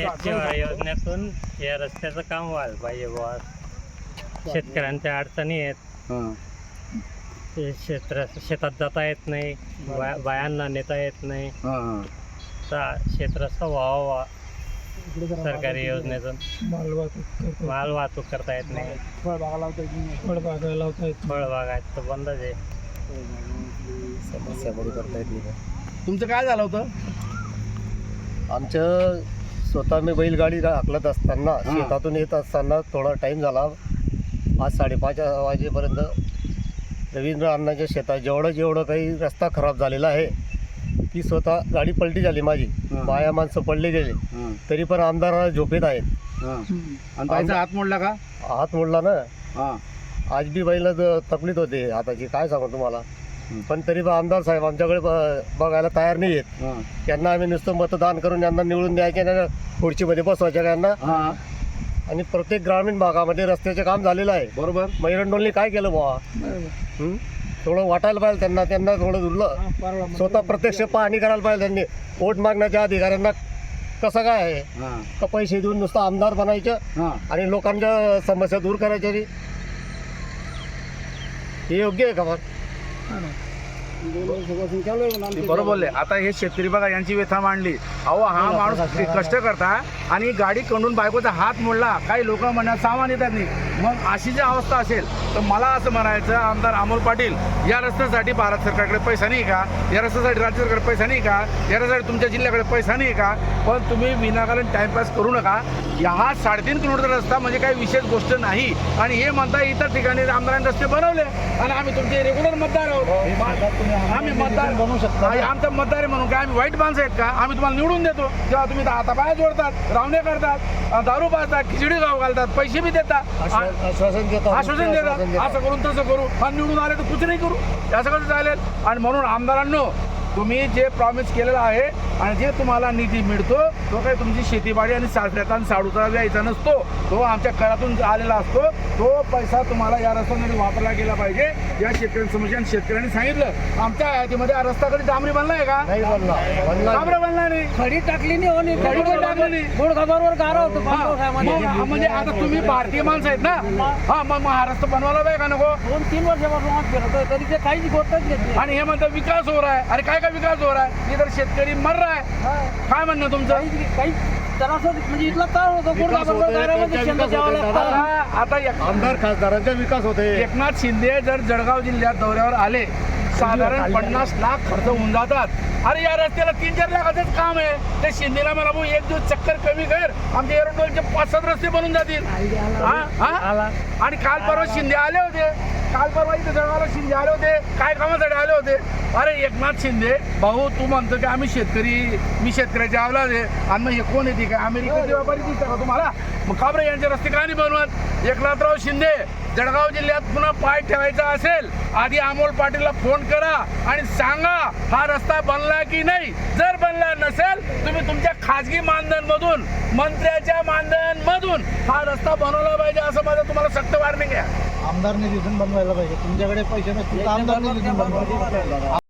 शेतशिवाय योजनेतून या रस्त्याचं काम व्हायला पाहिजे बुवा. शेतकऱ्यांच्या अडचणी आहेत. हां. ते क्षेत्र शेतात जाता येत नाही. बा बायांना नेता येत नाही. हां हां. तर क्षेत्राचा व्हावा. सरकारी योजनेतून. माल वाहतूक करतो. माल वाहतूक करता येत नाही. फळबागा लावता येत फळबागा लावता येत फळबाग आहेत तर बंदच आहे. समस्या बरी करता येत नाही? तुमचं काय झालं होतं? आमचं स्वतः मी बैलगाडी हाकलत असताना. शेतातून येत असताना थोडा टाईम झाला. पाच साडेपाच वाजेपर्यंत रवींद्र अण्णाच्या शेतात जेवढं जेवढं काही रस्ता खराब झालेला आहे ती स्वतः गाडी पलटी झाली माझी. बाया माणसं पडले गेले. तरी पण आमदार झोपेत आहेत. हात मोडला का? हात मोडला ना. आज बी बैला तकलीफ होते. हाताची काय सांगू तुम्हाला. पण तरी पण आमदार साहेब आमच्याकडे ब- बघायला तयार नाही आहेत. हां. त्यांना आम्ही नुसतं मतदान करून यांना निवडून द्यायचे ना खुर्चीमध्ये बसवायचे यांना. हां. आणि प्रत्येक ग्रामीण भागामध्ये रस्त्याचे काम झालेलं आहे. बरोबर. मैरंडोलनी काय केलं बुवा? हं? थोडं वाटायला पाहिजे त्यांना त्यांना थोडं दुर्ल स्वतः प्रत्यक्ष पाहणी करायला पाहिजे त्यांनी. वोट मागण्याच्या अधिकाऱ्यांना कसं काय आहे? हां. का पैसे देऊन नुसतं आमदार बनायचं? हां. आणि लोकांच्या समस्या दूर करायच्या हे योग्य आहे का मग ആണോ ते बरोबर बोलले. आता हे शेतकरी बघा यांची व्यथा मांडली. अहो हा माणूस कष्ट करता आणि गाडी कंडून बायकोचा हात मोडला. काही लोक म्हणतात सामान येतात नाही. मग अशी जी अवस्था असेल तर मला असं म्हणायचं आमदार अमोल पाटील या रस्त्यासाठी भारत सरकारकडे पैसा नाही का? या रस्त्यासाठी राज्य सरकारकडे पैसा नाही का? या रस्त्यासाठी तुमच्या जिल्ह्याकडे पैसा नाही का? पण तुम्ही विनाकारण टाइमपास करू नका. या हा साडेतीन किलोमीटर रस्ता म्हणजे काही विशेष गोष्ट नाही. आणि हे म्हणता इतर ठिकाणी आमदारांनी रस्ते बनवले. आणि आम्ही तुमचे रेग्युलर मतदार आहोत. आम्ही मतदार बनवू शकतो. आमचा मतदार आहे म्हणून काय आम्ही वाईट माणसं आहेत का? आम्ही तुम्हाला निवडून देतो. तेव्हा तुम्ही हातापाया जोडतात रावणे करतात दारू पाजतात खिचडी गाव घालतात पैसे बी देतात. आश्वासन देतात. असं करून तसं करू. आणि निवडून आले तर कुठे नाही करू. असं कसं चालेल? आणि म्हणून आमदारांनो तुम्ही जे प्रॉमिस केलेलं आहे आणि जे तुम्हाला निधी मिळतो तो काही तुमची शेतीबाडी आणि सासऱ्याचा आणि साडूचा यायचा नसतो. तो आमच्या करातून आलेला असतो. तो पैसा तुम्हाला या रस्त्यामध्ये वापरला गेला पाहिजे. या शेतकऱ्यांसमोर शेतकऱ्यांनी सांगितलं. आमच्या हयातीमध्ये हा रस्ता कधी डांबरी बनलाय का? नाही बनला. बनला डांबरी बनला नाही. खडी टाकली नाही हो खडी टाकली? नाही. गोड खबरवर गारा होतो हा, मग म्हणजे आता तुम्ही भारतीय माणसं आहेत ना? हा. मग महाराष्ट्र बनवायला पाहिजे का नको? दोन तीन वर्षापासून तरी ते काहीच गोष्टच आणि हे म्हणतात विकास हो रहा है अरे काय काय विकास हो रहा है इधर शेतकरी मर रहा है. काय म्हणणं तुमचं? म्हणजे इथला ताळ होतो गोड विकास खबरवर होतोय, गारामध्ये त्यांचा शेंगा विकास द्यावा होतोय, लागतात. आता आता एक- आमदार खासदारांचा विकास होते एकनाथ शिंदे जर जळगाव जिल्ह्यात दौऱ्यावर आले साधारण पन्नास लाख खर्च होऊन जातात. अरे या रस्त्याला तीन चार लाखाचंच काम आहे. ते शिंदेला मला भाऊ एक दिवस चक्कर कमी कर. आमच्या एरोडोलचे पाच सात रस्ते बनून जातील. हा? हा? आणि काल परवा शिंदे आले होते. काल परवा इथे जळगावला शिंदे आले होते. काय कामासाठी आले होते? अरे एकनाथ शिंदे भाऊ तू म्हणतो की आम्ही शेतकरी मी शेतकऱ्याच्या आवलाद आहे. आणि मग हे कोण येते काय? अमेरिकेचे व्यापारी दिसतात का तुम्हाला? मग का बरं यांचे रस्ते का नाही बनवत? एकनाथराव शिंदे जळगाव जिल्ह्यात पुन्हा पाय ठेवायचा असेल आधी अमोल पाटीलला फोन करा आणि सांगा हा रस्ता बनला की नाही. जर बनला नसेल तुम्ही तुमच्या खाजगी मानधन मधून मंत्र्याच्या मानधन मधून हा रस्ता बनवला पाहिजे असं माझं तुम्हाला सक्त वार्निंग आहे. आमदारने तिथून बनवायला पाहिजे. तुमच्याकडे पैसे नसतील आमदारने तिथून बनवायला